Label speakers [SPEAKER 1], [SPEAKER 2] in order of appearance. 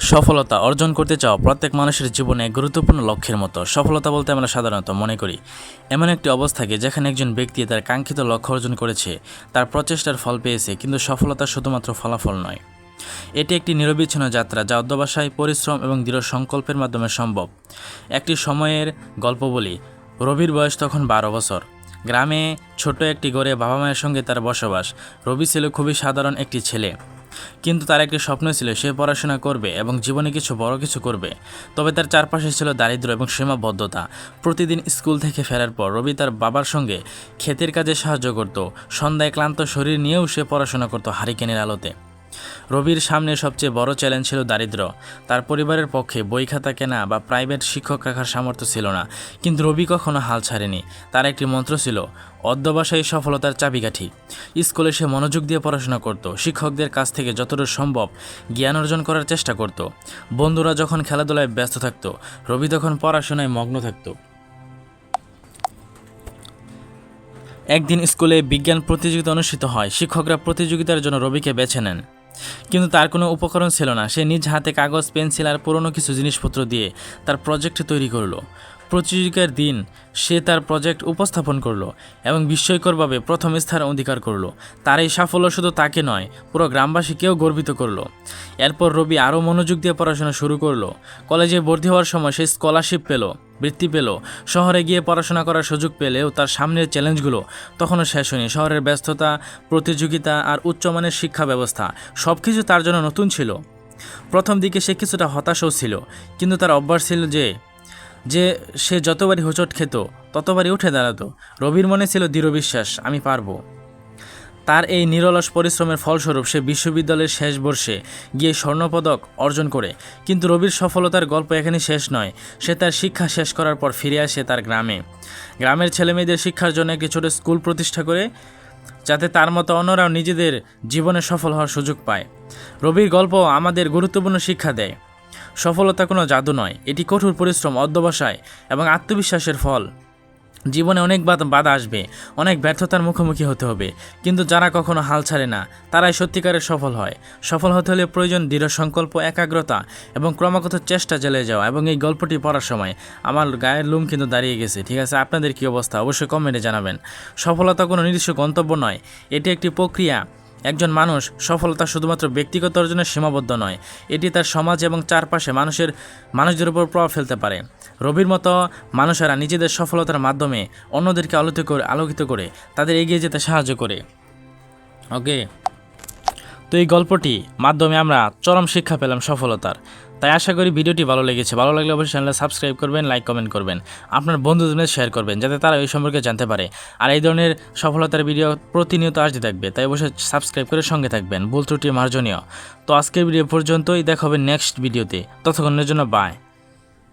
[SPEAKER 1] সফলতা অর্জন করতে চাও প্রত্যেক মানুষের জীবনে গুরুত্বপূর্ণ লক্ষ্যের মতো। সফলতা বলতে আমরা সাধারণত মনে করি, এমন একটি অবস্থাকে যেখানে একজন ব্যক্তি তার কাঙ্ক্ষিত লক্ষ্য অর্জন করেছে, তার প্রচেষ্টার ফল পেয়েছে, কিন্তু সফলতা শুধুমাত্র ফলাফল নয়। এটি একটি নিরবিচ্ছিন্ন যাত্রা যা অধ্যবসায়, পরিশ্রম এবং দৃঢ় সংকল্পের মাধ্যমে সম্ভব। একটি সময়ের গল্প বলি, রবির বয়স তখন বারো বছর। গ্রামে ছোট একটি গড়ে বাবা মায়ের সঙ্গে তার বসবাস। রবি ছিল খুবই সাধারণ একটি ছেলে। কিন্তু তার একটি স্বপ্ন ছিল সে পড়াশোনা করবে এবং জীবনে কিছু বড় কিছু করবে। তবে তার চারপাশে ছিল দারিদ্র এবং সীমাবদ্ধতা। প্রতিদিন স্কুল থেকে ফেরার পর রবি তার বাবার সঙ্গে ক্ষেতের কাজে সাহায্য করত। সন্ধ্যায় ক্লান্ত শরীর নিয়েও সে পড়াশোনা করত হারিকেনের আলোতে। রবির সামনে সবচেয়ে বড় চ্যালেঞ্জ ছিল দারিদ্র্য। তার পরিবারের পক্ষে বই খাতা কেনা বা প্রাইভেট শিক্ষক রাখার সামর্থ্য ছিল না। কিন্তু রবি কখনো হাল ছাড়েনি। তার একটি মন্ত্র ছিল, অধ্যবসায়ী সফলতার চাবিকাঠি। স্কুলে সে মনোযোগ দিয়ে পড়াশোনা করত, শিক্ষকদের কাছ থেকে যতদূর সম্ভব জ্ঞান অর্জন করার চেষ্টা করত। বন্ধুরা যখন খেলাধুলায় ব্যস্ত থাকত, রবি তখন পড়াশোনায় মগ্ন থাকত। একদিন স্কুলে বিজ্ঞান প্রতিযোগিতা অনুষ্ঠিত হয়। শিক্ষকরা প্রতিযোগিতার জন্য রবিকে বেছে নেন। কিন্তু তার কোনো উপকরণ ছিল না। সে নিজ হাতে কাগজ, পেন্সিল আর পুরনো কিছু জিনিসপত্র দিয়ে তার প্রজেক্ট তৈরি করল। প্রতিযোগিতার দিন সে তার প্রজেক্ট উপস্থাপন করল এবং বিস্ময়করভাবে প্রথম স্থান অধিকার করল। তার এই সাফল্য শুধু তাকে নয়, পুরো গ্রামবাসীকেও গর্বিত করল। এরপর রবি আরও মনোযোগ দিয়ে পড়াশোনা শুরু করল। কলেজে ভর্তি হওয়ার সময় সে স্কলারশিপ পেল, বৃত্তি পেল, শহরে গিয়ে পড়াশোনা করার সুযোগ পেলেও তার সামনের চ্যালেঞ্জগুলো তখনও শেষ হয়নি। শহরের ব্যস্ততা, প্রতিযোগিতা আর উচ্চমানের শিক্ষা ব্যবস্থা সব কিছু তার জন্য নতুন ছিল। প্রথম দিকে সে কিছুটা হতাশও ছিল, কিন্তু তার অভ্যাস ছিল যে যে সে যতবারই হোঁচট খেত, ততবারই উঠে দাঁড়াতো। রবির মনে ছিল দৃঢ় বিশ্বাস, আমি পারব। তার এই নিরলস পরিশ্রমের ফলস্বরূপ সে বিশ্ববিদ্যালয়ের শেষ বর্ষে গিয়ে স্বর্ণপদক অর্জন করে। কিন্তু রবির সফলতার গল্প এখানে শেষ নয়। সে তার শিক্ষা শেষ করার পর ফিরে আসে তার গ্রামে। গ্রামের ছেলেমেয়েদের শিক্ষার জন্য একটি ছোট স্কুল প্রতিষ্ঠা করে, যাতে তার মতো অন্যরাও নিজেদের জীবনে সফল হওয়ার সুযোগ পায়। রবির গল্প আমাদের গুরুত্বপূর্ণ শিক্ষা দেয়। সফলতা কোনো জাদু নয়, এটি কঠোর পরিশ্রম, অধ্যবসায় এবং আত্মবিশ্বাসের ফল। জীবনে অনেক বাধা আসবে, অনেক ব্যর্থতার মুখোমুখি হতে হবে। কিন্তু যারা কখনো হাল ছাড়ে না, তারাই সত্যিকারের সফল হয়। সফল হতে হলে প্রয়োজন দৃঢ় সংকল্প, একাগ্রতা এবং ক্রমাগত চেষ্টা চালিয়ে যাওয়া এবং এই গল্পটি পড়ার সময় আমার গায়ের লুম কিন্তু দাঁড়িয়ে গেছে, ঠিক আছে? আপনাদের কী অবস্থা? অবশ্যই কমেন্টে জানাবেন। সফলতা কোনো নির্দিষ্ট গন্তব্য নয়, এটি একটি প্রক্রিয়া। একজন মানুষ সফলতা শুধুমাত্র ব্যক্তিগত অর্জনে সীমাবদ্ধ নয়, এটি তার সমাজ এবং চারপাশে মানুষের, মানুষদের উপর প্রভাব ফেলতে পারে। রবির মতো মানুষেরা নিজেদের সফলতার মাধ্যমে অন্যদেরকে আলোতে করে, আলোকিত করে তাদের এগিয়ে যেতে সাহায্য করে। ওকে? তো এই গল্পটি মাধ্যমে আমরা চরম শিক্ষা পেলাম সফলতার। তাই আশা করি ভিডিওটি ভালো লেগেছে। ভালো লাগলে অবশ্যই চ্যানেলে সাবস্ক্রাইব করবেন লাইক কমেন্ট করবেন। আপনার বন্ধুদের শেয়ার করবেন, যাতে তারা এই সম্পর্কে জানতে পারে। আর এই ধরনের সফলতার ভিডিও প্রতিনিয়ত আসতে থাকবে, তাই অবশ্যই সাবস্ক্রাইব করে সঙ্গে থাকবেন। ভুল ত্রুটি মার্জনীয়। তো আজকের ভিডিও পর্যন্তই, দেখা হবে নেক্সট ভিডিওতে ততক্ষণের জন্য বাই